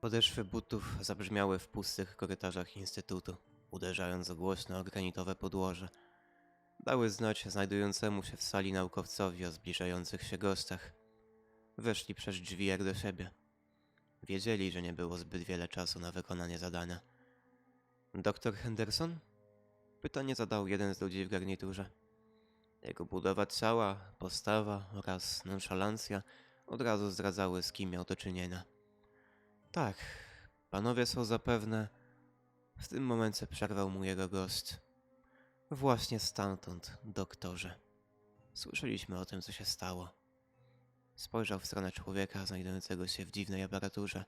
Podeszwy butów zabrzmiały w pustych korytarzach instytutu, uderzając o głośne o granitowe podłoże. Dały znać znajdującemu się w sali naukowcowi o zbliżających się gościach. Weszli przez drzwi jak do siebie. Wiedzieli, że nie było zbyt wiele czasu na wykonanie zadania. Doktor Henderson? Pytanie zadał jeden z ludzi w garniturze. Jego budowa ciała, postawa oraz nonszalancja od razu zdradzały, z kim miał do czynienia. Tak, panowie są zapewne. W tym momencie przerwał mu jego gość. Właśnie stamtąd, doktorze. Słyszeliśmy o tym, co się stało. Spojrzał w stronę człowieka znajdującego się w dziwnej aparaturze,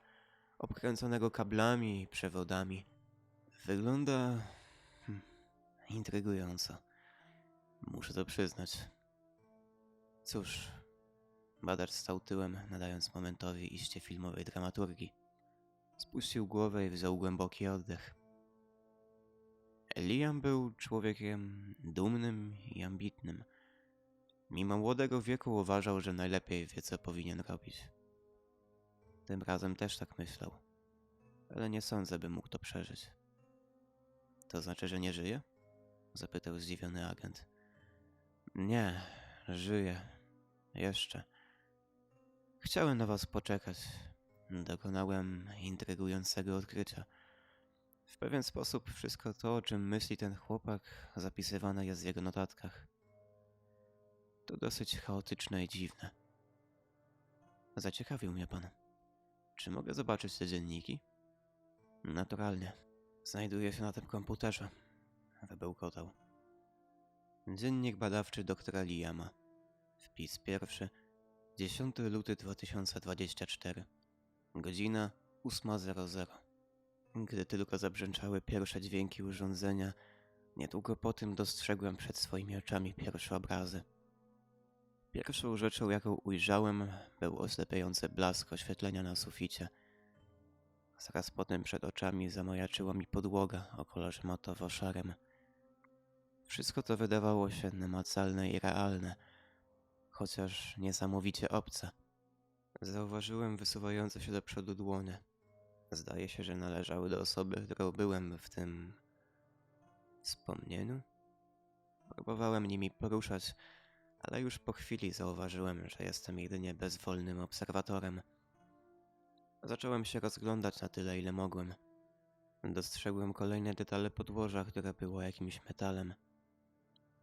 obkręconego kablami i przewodami. Wygląda. Hmm, intrygująco. Muszę to przyznać. Cóż, badacz stał tyłem, nadając momentowi iście filmowej dramaturgii. Spuścił głowę i wziął głęboki oddech. Liam był człowiekiem dumnym i ambitnym. Mimo młodego wieku uważał, że najlepiej wie, co powinien robić. Tym razem też tak myślał, ale nie sądzę, by mógł to przeżyć. To znaczy, że nie żyje? Zapytał zdziwiony agent. Nie, żyje. Jeszcze. Chciałem na was poczekać. Dokonałem intrygującego odkrycia. W pewien sposób wszystko to, o czym myśli ten chłopak, zapisywane jest w jego notatkach. To dosyć chaotyczne i dziwne. Zaciekawił mnie pan. Czy mogę zobaczyć te dzienniki? Naturalnie. Znajduje się na tym komputerze. Wybełkotał. Dziennik badawczy doktora Liama. Wpis pierwszy. 10 luty 2024. Godzina 8.00. Gdy tylko zabrzęczały pierwsze dźwięki urządzenia, niedługo po tym dostrzegłem przed swoimi oczami pierwsze obrazy. Pierwszą rzeczą, jaką ujrzałem, był oślepiający blask oświetlenia na suficie. Zaraz potem przed oczami zamajaczyła mi podłoga o kolorze matowo-szarym. Wszystko to wydawało się namacalne i realne, chociaż niesamowicie obce. Zauważyłem wysuwające się do przodu dłonie. Zdaje się, że należały do osoby, którą byłem w tym wspomnieniu. Próbowałem nimi poruszać, ale już po chwili zauważyłem, że jestem jedynie bezwolnym obserwatorem. Zacząłem się rozglądać na tyle, ile mogłem. Dostrzegłem kolejne detale podłoża, które było jakimś metalem.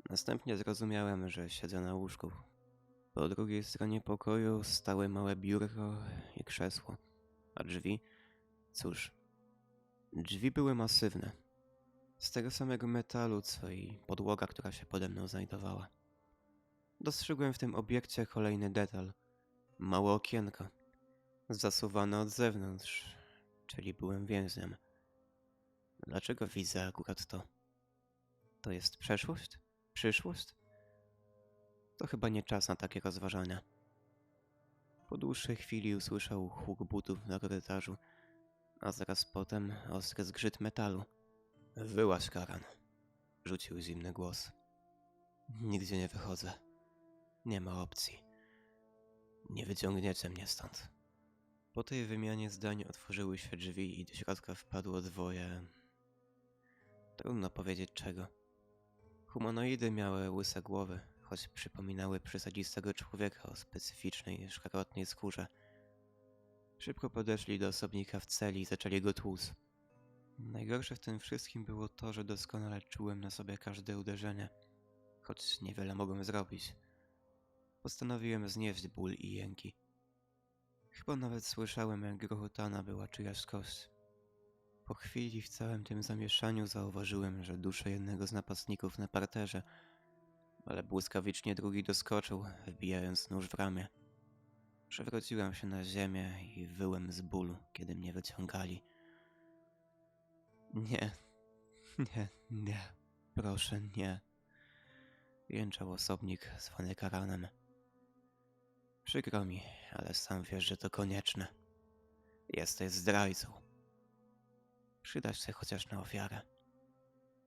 Następnie zrozumiałem, że siedzę na łóżku. Po drugiej stronie pokoju stały małe biurko i krzesło, a drzwi, cóż, drzwi były masywne. Z tego samego metalu, co i podłoga, która się pode mną znajdowała. Dostrzegłem w tym obiekcie kolejny detal. Małe okienko. Zasuwane od zewnątrz, czyli byłem więźniem. Dlaczego widzę akurat to? To jest przeszłość? Przyszłość? To chyba nie czas na takie rozważania. Po dłuższej chwili usłyszał huk butów na korytarzu, a zaraz potem ostry zgrzyt metalu. Wyłaź, Karan. Rzucił zimny głos. Nigdzie nie wychodzę. Nie ma opcji. Nie wyciągniecie mnie stąd. Po tej wymianie zdań otworzyły się drzwi i do środka wpadło dwoje. Trudno powiedzieć czego. Humanoidy miały łyse głowy, choć przypominały przysadzistego człowieka o specyficznej, szkarłatnej skórze. Szybko podeszli do osobnika w celi i zaczęli go tłuc. Najgorsze w tym wszystkim było to, że doskonale czułem na sobie każde uderzenie, choć niewiele mogłem zrobić. Postanowiłem znieść ból i jęki. Chyba nawet słyszałem, jak grochotana była czyjaś kość. Po chwili w całym tym zamieszaniu zauważyłem, że duszę jednego z napastników na parterze, ale błyskawicznie drugi doskoczył, wbijając nóż w ramię. Przewróciłem się na ziemię i wyłem z bólu, kiedy mnie wyciągali. Nie, nie, nie, proszę, nie. Jęczał osobnik zwany Karanem. Przykro mi, ale sam wiesz, że to konieczne. Jesteś zdrajcą. Przydasz się chociaż na ofiarę.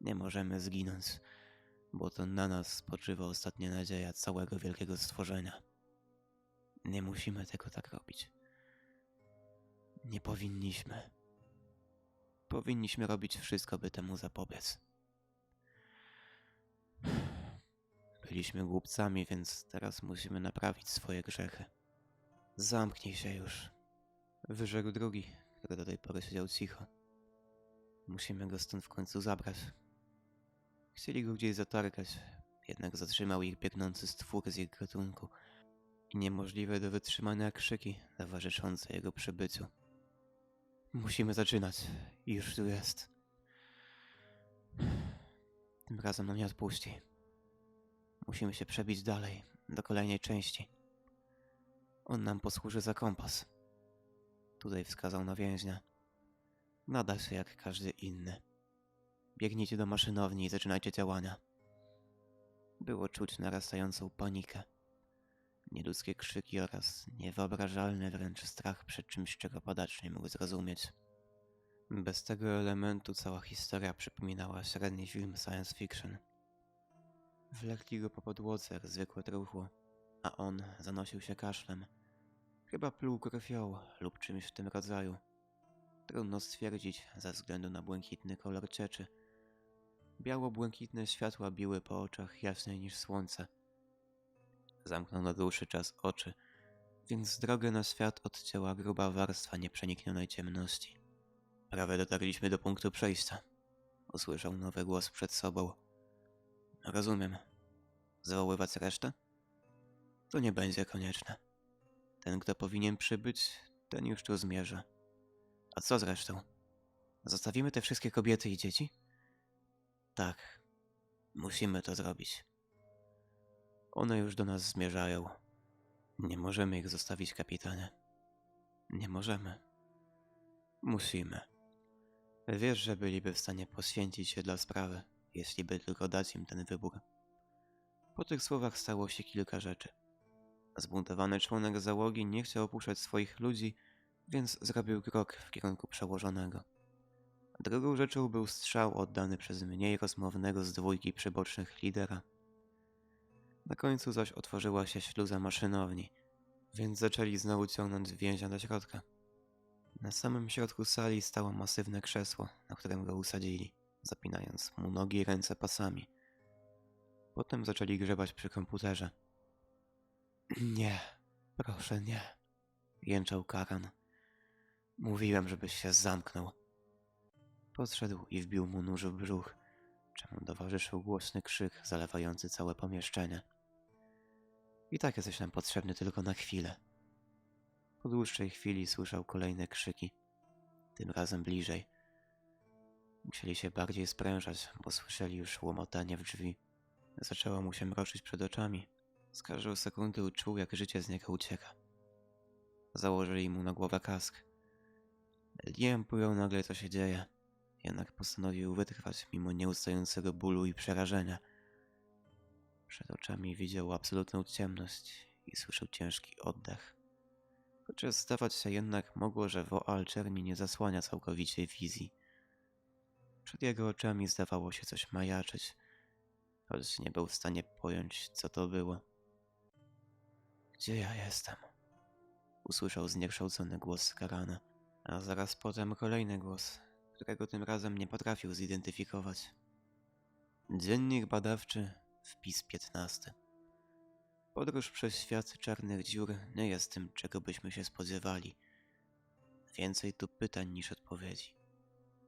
Nie możemy zginąć, bo to na nas spoczywa ostatnia nadzieja całego wielkiego stworzenia. Nie musimy tego tak robić. Nie powinniśmy. Powinniśmy robić wszystko, by temu zapobiec. Byliśmy głupcami, więc teraz musimy naprawić swoje grzechy. Zamknij się już. Wyrzekł drugi, który do tej pory siedział cicho. Musimy go stąd w końcu zabrać. Chcieli go gdzieś zatargać, jednak zatrzymał ich biegnący stwór z ich gatunku i niemożliwe do wytrzymania krzyki towarzyszące jego przybyciu. Musimy zaczynać. Już tu jest. Tym razem nam nie odpuści. Musimy się przebić dalej, do kolejnej części. On nam posłuży za kompas. Tutaj wskazał na więźnia. Nada się jak każdy inny. Biegnijcie do maszynowni i zaczynajcie działania. Było czuć narastającą panikę. Nieludzkie krzyki oraz niewyobrażalny wręcz strach przed czymś, czego badacz nie mógł zrozumieć. Bez tego elementu cała historia przypominała średni film science fiction. Wlekli go po podłodze jak zwykłe truchło, a on zanosił się kaszlem. Chyba pluł krwią lub czymś w tym rodzaju. Trudno stwierdzić ze względu na błękitny kolor cieczy. Biało-błękitne światła biły po oczach jaśniej niż słońce. Zamknął na dłuższy czas oczy, więc drogę na świat odcięła gruba warstwa nieprzeniknionej ciemności. Prawie dotarliśmy do punktu przejścia. Usłyszał nowy głos przed sobą. Rozumiem. Zwoływać resztę? To nie będzie konieczne. Ten, kto powinien przybyć, ten już tu zmierza. A co z resztą? Zostawimy te wszystkie kobiety i dzieci? Tak. Musimy to zrobić. One już do nas zmierzają. Nie możemy ich zostawić, kapitanie. Nie możemy. Musimy. Wiesz, że byliby w stanie poświęcić się dla sprawy, jeśli by tylko dać im ten wybór. Po tych słowach stało się kilka rzeczy. Zbuntowany członek załogi nie chciał opuszczać swoich ludzi, więc zrobił krok w kierunku przełożonego. Drugą rzeczą był strzał oddany przez mniej rozmownego z dwójki przybocznych lidera. Na końcu zaś otworzyła się śluza maszynowni, więc zaczęli znowu ciągnąć więźnia do środka. Na samym środku sali stało masywne krzesło, na którym go usadzili, zapinając mu nogi i ręce pasami. Potem zaczęli grzebać przy komputerze. Nie, proszę nie, jęczał Karan. Mówiłem, żebyś się zamknął. Podszedł i wbił mu nóż w brzuch, czemu towarzyszył głośny krzyk zalewający całe pomieszczenie. I tak jesteś nam potrzebny tylko na chwilę. Po dłuższej chwili słyszał kolejne krzyki, tym razem bliżej. Musieli się bardziej sprężać, bo słyszeli już łomotanie w drzwi. Zaczęło mu się mroczyć przed oczami. Z każdą sekundą czuł, jak życie z niego ucieka. Założyli mu na głowę kask. Liem pojął nagle, co się dzieje, jednak postanowił wytrwać mimo nieustającego bólu i przerażenia. Przed oczami widział absolutną ciemność i słyszał ciężki oddech. Chociaż zdawać się jednak mogło, że Woal czerni nie zasłania całkowicie wizji. Przed jego oczami zdawało się coś majaczyć, choć nie był w stanie pojąć, co to było. Gdzie ja jestem? Usłyszał zniekształcony głos Karana, a zaraz potem kolejny głos, którego tym razem nie potrafił zidentyfikować. Dziennik badawczy, wpis 15. Podróż przez świat czarnych dziur nie jest tym, czego byśmy się spodziewali. Więcej tu pytań niż odpowiedzi.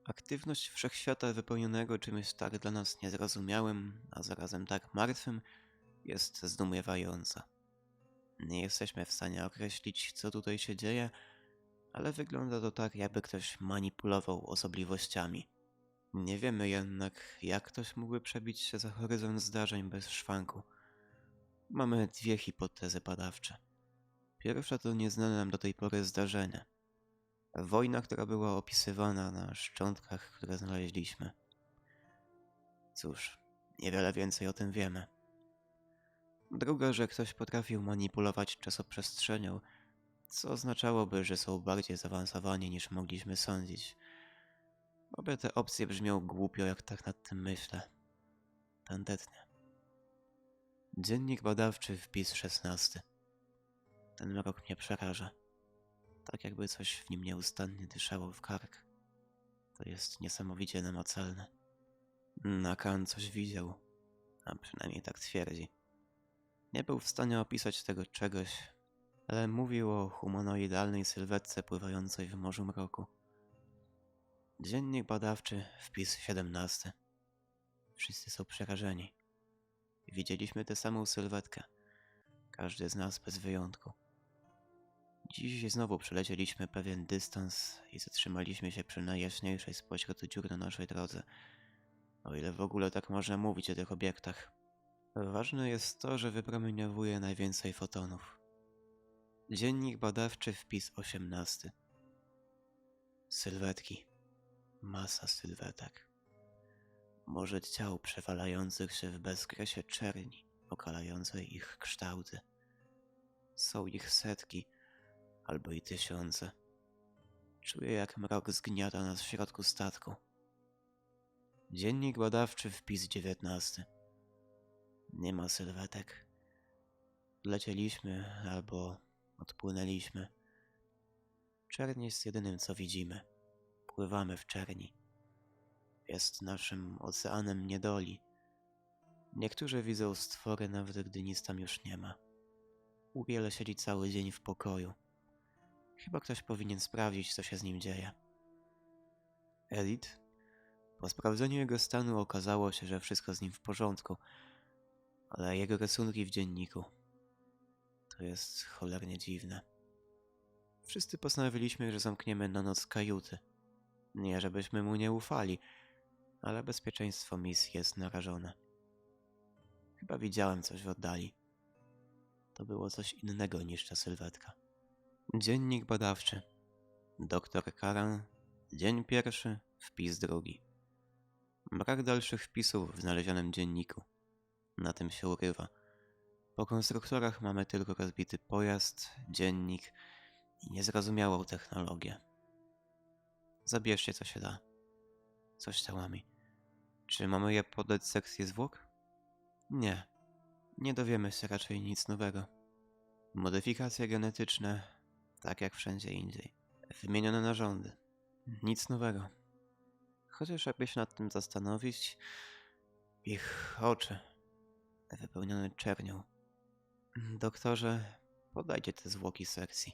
Aktywność wszechświata wypełnionego czymś tak dla nas niezrozumiałym, a zarazem tak martwym, jest zdumiewająca. Nie jesteśmy w stanie określić, co tutaj się dzieje, ale wygląda to tak, jakby ktoś manipulował osobliwościami. Nie wiemy jednak, jak ktoś mógłby przebić się za horyzont zdarzeń bez szwanku. Mamy dwie hipotezy badawcze. Pierwsza to nieznane nam do tej pory zdarzenie. Wojna, która była opisywana na szczątkach, które znaleźliśmy. Cóż, niewiele więcej o tym wiemy. Druga, że ktoś potrafił manipulować czasoprzestrzenią, co oznaczałoby, że są bardziej zaawansowani niż mogliśmy sądzić. Obie te opcje brzmią głupio, jak tak nad tym myślę. Tandetnie. Dziennik badawczy, wpis 16. Ten mrok mnie przeraża. Tak jakby coś w nim nieustannie dyszało w kark. To jest niesamowicie namacalne. Nakan coś widział, a przynajmniej tak twierdzi. Nie był w stanie opisać tego czegoś, ale mówił o humanoidalnej sylwetce pływającej w morzu mroku. Dziennik badawczy, wpis 17. Wszyscy są przerażeni. Widzieliśmy tę samą sylwetkę. Każdy z nas bez wyjątku. Dziś znowu przelecieliśmy pewien dystans i zatrzymaliśmy się przy najjaśniejszej spośród dziur na naszej drodze. O ile w ogóle tak można mówić o tych obiektach. Ważne jest to, że wypromieniowuje najwięcej fotonów. Dziennik badawczy, wpis 18. Sylwetki. Masa sylwetek. Może ciał przewalających się w bezkresie czerni, okalającej ich kształty. Są ich setki, albo i tysiące. Czuję, jak mrok zgniata nas w środku statku. Dziennik badawczy, wpis 19. Nie ma sylwetek. Lecieliśmy albo odpłynęliśmy. Czerń jest jedynym, co widzimy. Pływamy w czerni. Jest naszym oceanem niedoli. Niektórzy widzą stwory, nawet gdy nic tam już nie ma. Uwiele siedzi cały dzień w pokoju. Chyba ktoś powinien sprawdzić, co się z nim dzieje. Edit? Po sprawdzeniu jego stanu okazało się, że wszystko z nim w porządku, ale jego rysunki w dzienniku. To jest cholernie dziwne. Wszyscy postanowiliśmy, że zamkniemy na noc kajuty. Nie, żebyśmy mu nie ufali, ale bezpieczeństwo misji jest narażone. Chyba widziałem coś w oddali. To było coś innego niż ta sylwetka. Dziennik badawczy. Doktor Karan. Dzień pierwszy, wpis drugi. Brak dalszych wpisów w znalezionym dzienniku. Na tym się urywa. Po konstruktorach mamy tylko rozbity pojazd, dziennik i niezrozumiałą technologię. Zabierzcie co się da. Coś ciałami. Czy mamy je podać sekcji zwłok? Nie. Nie dowiemy się raczej nic nowego. Modyfikacje genetyczne, tak jak wszędzie indziej. Wymienione narządy. Nic nowego. Chociaż jakby się nad tym zastanowić, ich oczy wypełnione czernią. Doktorze, podajcie te zwłoki sekcji.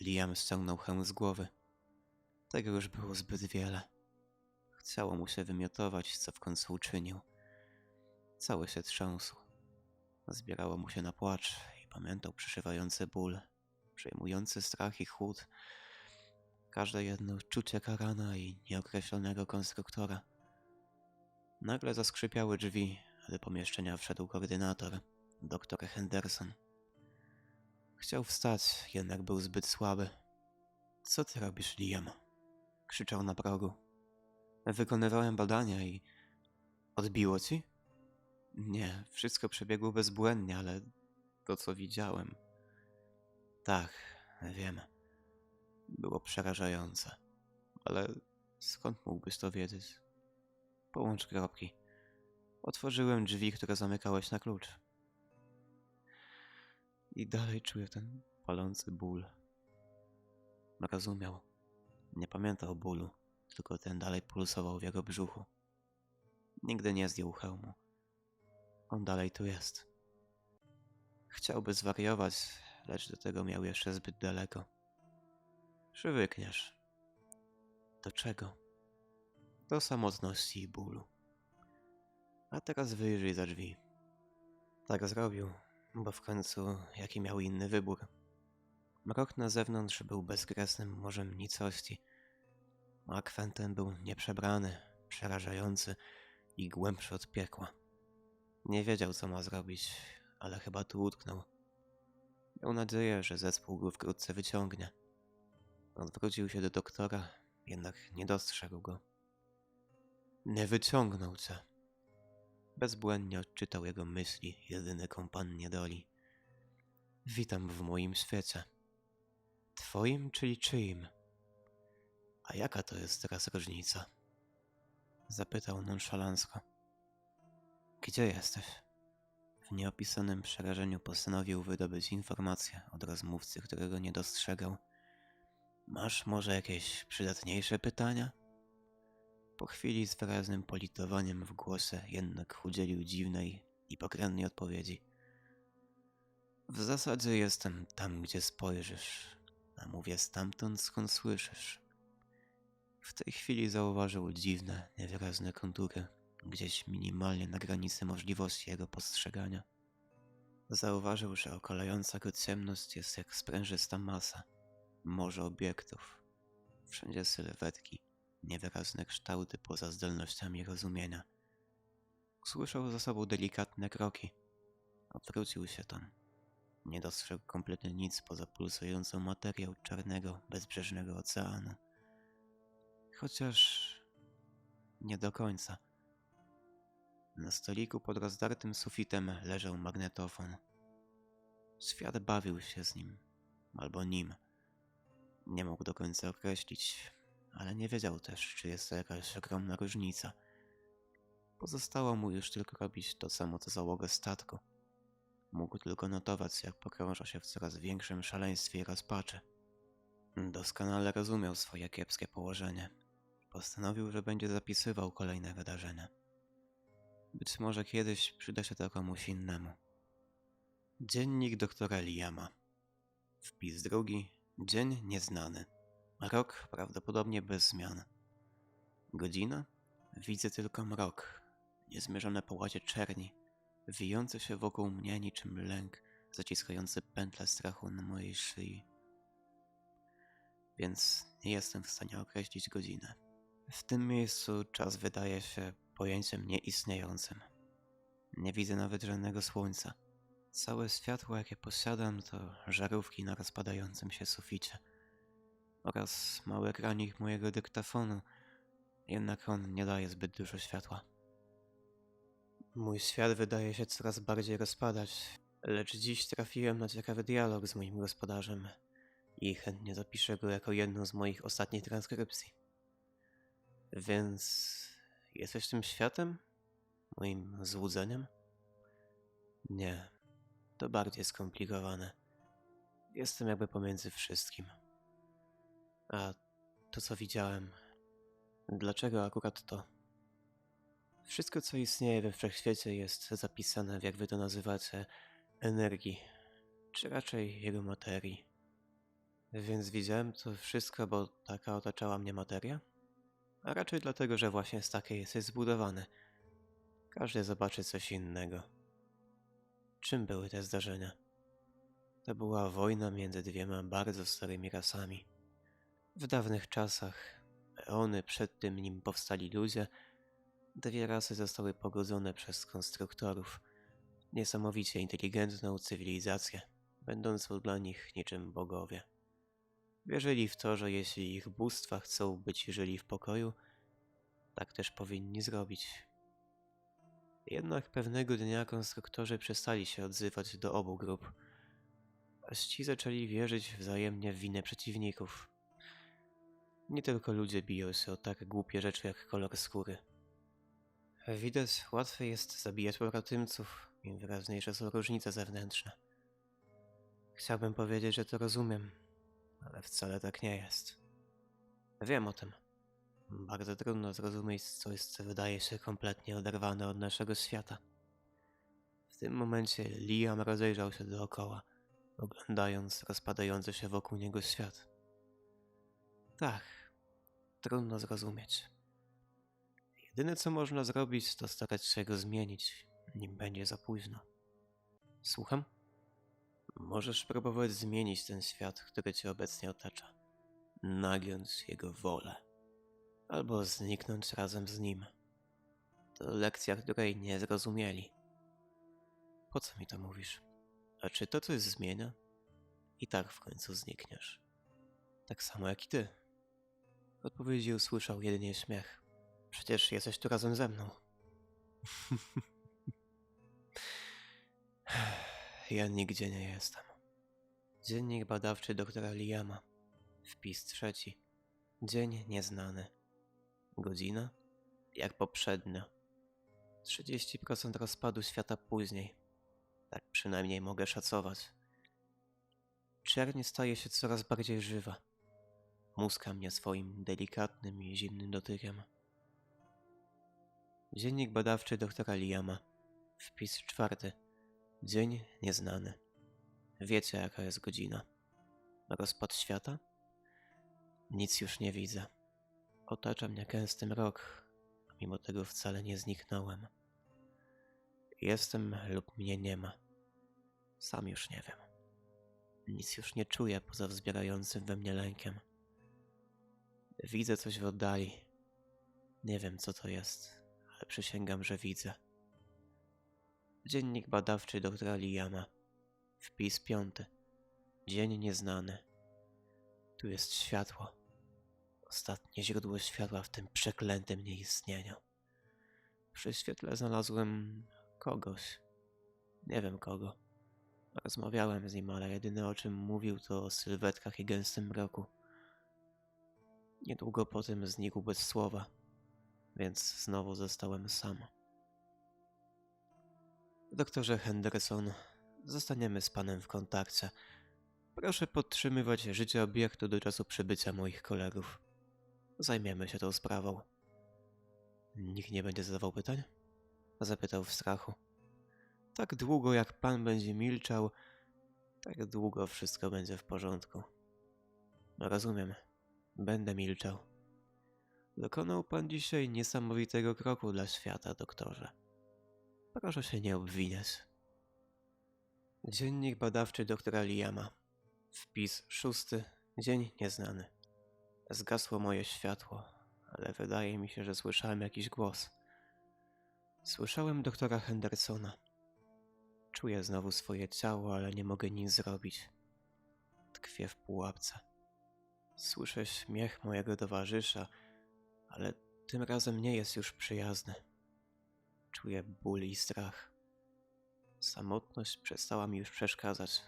Liam ściągnął hełm z głowy. Tego już było zbyt wiele. Chciało mu się wymiotować, co w końcu uczynił. Cały się trząsł. Zbierało mu się na płacz i pamiętał przyszywający ból, przejmujący strach i chłód. Każde jedno czucie karana i nieokreślonego konstruktora. Nagle zaskrzypiały drzwi, do pomieszczenia wszedł koordynator, dr Henderson. Chciał wstać, jednak był zbyt słaby. Co ty robisz, Liam? Krzyczał na progu. Wykonywałem badania i... Odbiło ci? Nie, wszystko przebiegło bezbłędnie, ale to, co widziałem... Tak, wiem. Było przerażające. Ale skąd mógłbyś to wiedzieć? Połącz kropki. Otworzyłem drzwi, które zamykałeś na klucz. I dalej czuję ten palący ból. Rozumiał. Nie pamiętał bólu, tylko ten dalej pulsował w jego brzuchu. Nigdy nie zdjął hełmu. On dalej tu jest. Chciałby zwariować, lecz do tego miał jeszcze zbyt daleko. Przywykniesz. Do czego? Do samotności i bólu. A teraz wyjrzyj za drzwi. Tak zrobił, bo w końcu jaki miał inny wybór. Mrok na zewnątrz był bezkresnym morzem nicości, a Quentin był nieprzebrany, przerażający i głębszy od piekła. Nie wiedział, co ma zrobić, ale chyba tu utknął. Miał nadzieję, że zespół go wkrótce wyciągnie. Odwrócił się do doktora, jednak nie dostrzegł go. Nie wyciągnął cię. Bezbłędnie odczytał jego myśli jedyny kompan niedoli. Witam w moim świecie. Twoim, czyli czyim? A jaka to jest teraz różnica? Zapytał nonszalancko. Gdzie jesteś? W nieopisanym przerażeniu postanowił wydobyć informację od rozmówcy, którego nie dostrzegał. Masz może jakieś przydatniejsze pytania? Po chwili z wyraznym politowaniem w głosie jednak udzielił dziwnej i pokrętnej odpowiedzi. W zasadzie jestem tam, gdzie spojrzysz, a mówię stamtąd, skąd słyszysz. W tej chwili zauważył dziwne, niewyrazne kontury, gdzieś minimalnie na granicy możliwości jego postrzegania. Zauważył, że okalająca go ciemność jest jak sprężysta masa, morze obiektów. Wszędzie sylwetki, niewyrazne kształty poza zdolnościami rozumienia. Usłyszał za sobą delikatne kroki. Odwrócił się tam. Nie dostrzegł kompletnie nic poza pulsującą materią czarnego, bezbrzeżnego oceanu. Chociaż nie do końca. Na stoliku pod rozdartym sufitem leżał magnetofon. Świat bawił się z nim, albo nim. Nie mógł do końca określić, ale nie wiedział też, czy jest to jakaś ogromna różnica. Pozostało mu już tylko robić to samo co załoga statku. Mógł tylko notować, jak pogrąża się w coraz większym szaleństwie i rozpaczy. Doskonale rozumiał swoje kiepskie położenie. Postanowił, że będzie zapisywał kolejne wydarzenia. Być może kiedyś przyda się to komuś innemu. Dziennik doktora Liama. Wpis drugi. Dzień nieznany. Rok prawdopodobnie bez zmian. Godzina? Widzę tylko mrok. Niezmierzone połacie czerni, wijące się wokół mnie niczym lęk, zaciskający pętle strachu na mojej szyi. Więc nie jestem w stanie określić godziny. W tym miejscu czas wydaje się pojęciem nieistniejącym. Nie widzę nawet żadnego słońca. Całe światło, jakie posiadam, to żarówki na rozpadającym się suficie oraz mały ekranik mojego dyktafonu, jednak on nie daje zbyt dużo światła. Mój świat wydaje się coraz bardziej rozpadać, lecz dziś trafiłem na ciekawy dialog z moim gospodarzem i chętnie zapiszę go jako jedną z moich ostatnich transkrypcji. Więc jesteś tym światem? Moim złudzeniem? Nie, to bardziej skomplikowane. Jestem jakby pomiędzy wszystkim. A to, co widziałem, dlaczego akurat to? Wszystko, co istnieje we wszechświecie, jest zapisane w, jak wy to nazywacie, energii, czy raczej jego materii. Więc widziałem to wszystko, bo taka otaczała mnie materia? A raczej dlatego, że właśnie z takiej jesteś zbudowany. Każdy zobaczy coś innego. Czym były te zdarzenia? To była wojna między dwiema bardzo starymi rasami. W dawnych czasach, eony przed tym, nim powstali ludzie, dwie rasy zostały pogodzone przez konstruktorów, niesamowicie inteligentną cywilizację, będącą dla nich niczym bogowie. Wierzyli w to, że jeśli ich bóstwa chcą być żyli w pokoju, tak też powinni zrobić. Jednak pewnego dnia konstruktorzy przestali się odzywać do obu grup, a ci zaczęli wierzyć wzajemnie w winę przeciwników. Nie tylko ludzie biją się o tak głupie rzeczy jak kolor skóry. Widać, łatwiej jest zabijać pobratymców, im wyraźniejsze są różnice zewnętrzne. Chciałbym powiedzieć, że to rozumiem, ale wcale tak nie jest. Wiem o tym. Bardzo trudno zrozumieć coś, co wydaje się kompletnie oderwane od naszego świata. W tym momencie Liam rozejrzał się dookoła, oglądając rozpadający się wokół niego świat. Tak, trudno zrozumieć. Jedyne co można zrobić, to starać się go zmienić, nim będzie za późno. Słucham? Możesz próbować zmienić ten świat, który cię obecnie otacza, nagiąć jego wolę, albo zniknąć razem z nim. To lekcja, której nie zrozumieli. Po co mi to mówisz? A czy to coś zmienia? I tak w końcu znikniesz. Tak samo jak i ty. W odpowiedzi usłyszał jedynie śmiech. Przecież jesteś tu razem ze mną. ja nigdzie nie jestem. Dziennik badawczy doktora Liama. Wpis trzeci. Dzień nieznany. Godzina? Jak poprzednio. 30% rozpadu świata później. Tak przynajmniej mogę szacować. Czerń staje się coraz bardziej żywa. Muska mnie swoim delikatnym i zimnym dotykiem. Dziennik badawczy doktora Liama. Wpis czwarty. Dzień nieznany. Wiecie, jaka jest godzina. Rozpad świata? Nic już nie widzę. Otacza mnie gęsty mrok, a mimo tego wcale nie zniknąłem. Jestem lub mnie nie ma. Sam już nie wiem. Nic już nie czuję poza wzbierającym we mnie lękiem. Widzę coś w oddali. Nie wiem, co to jest, ale przysięgam, że widzę. Dziennik badawczy doktora Liama. Wpis piąty. Dzień nieznany. Tu jest światło. Ostatnie źródło światła w tym przeklętym nieistnieniu. Przy świetle znalazłem kogoś. Nie wiem kogo. Rozmawiałem z nim, ale jedyne o czym mówił to o sylwetkach i gęstym mroku. Niedługo po tym znikł bez słowa, więc znowu zostałem sam. Doktorze Henderson, zostaniemy z panem w kontakcie. Proszę podtrzymywać życie obiektu do czasu przybycia moich kolegów. Zajmiemy się tą sprawą. Nikt nie będzie zadawał pytań? Zapytał w strachu. Tak długo jak pan będzie milczał, tak długo wszystko będzie w porządku. Rozumiem. Będę milczał. Dokonał pan dzisiaj niesamowitego kroku dla świata, doktorze. Proszę się nie obwiniać. Dziennik badawczy doktora Liama. Wpis szósty. Dzień nieznany. Zgasło moje światło, ale wydaje mi się, że słyszałem jakiś głos. Słyszałem doktora Hendersona. Czuję znowu swoje ciało, ale nie mogę nic zrobić. Tkwię w pułapce. Słyszę śmiech mojego towarzysza, ale tym razem nie jest już przyjazny. Czuję ból i strach. Samotność przestała mi już przeszkadzać.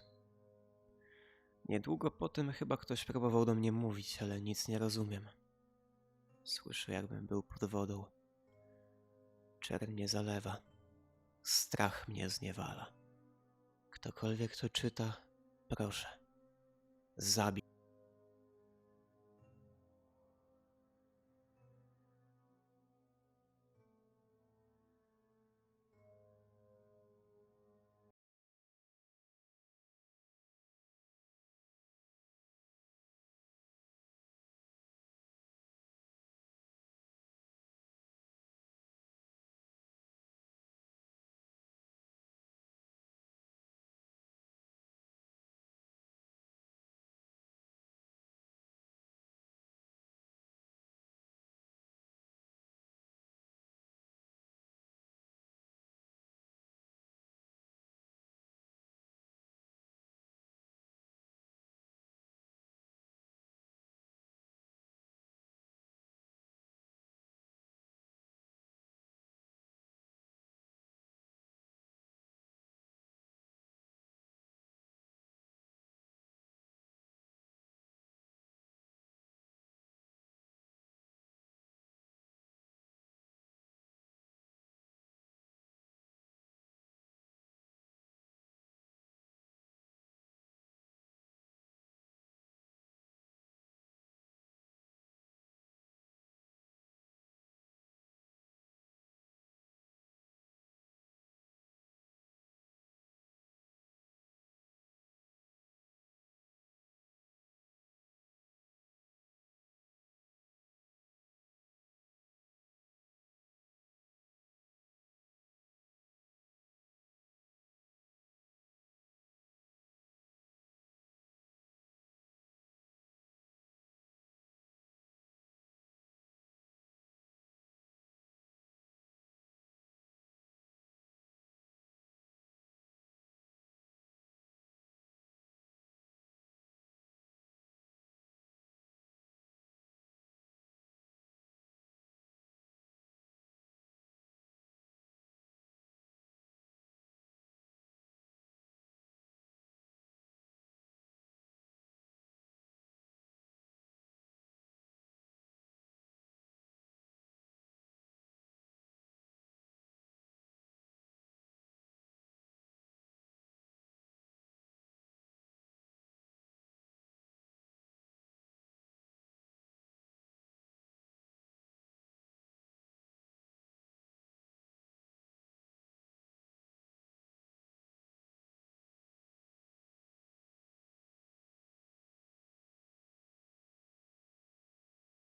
Niedługo po tym chyba ktoś próbował do mnie mówić, ale nic nie rozumiem. Słyszę, jakbym był pod wodą. Czerń mnie zalewa. Strach mnie zniewala. Ktokolwiek to czyta, proszę, zabij.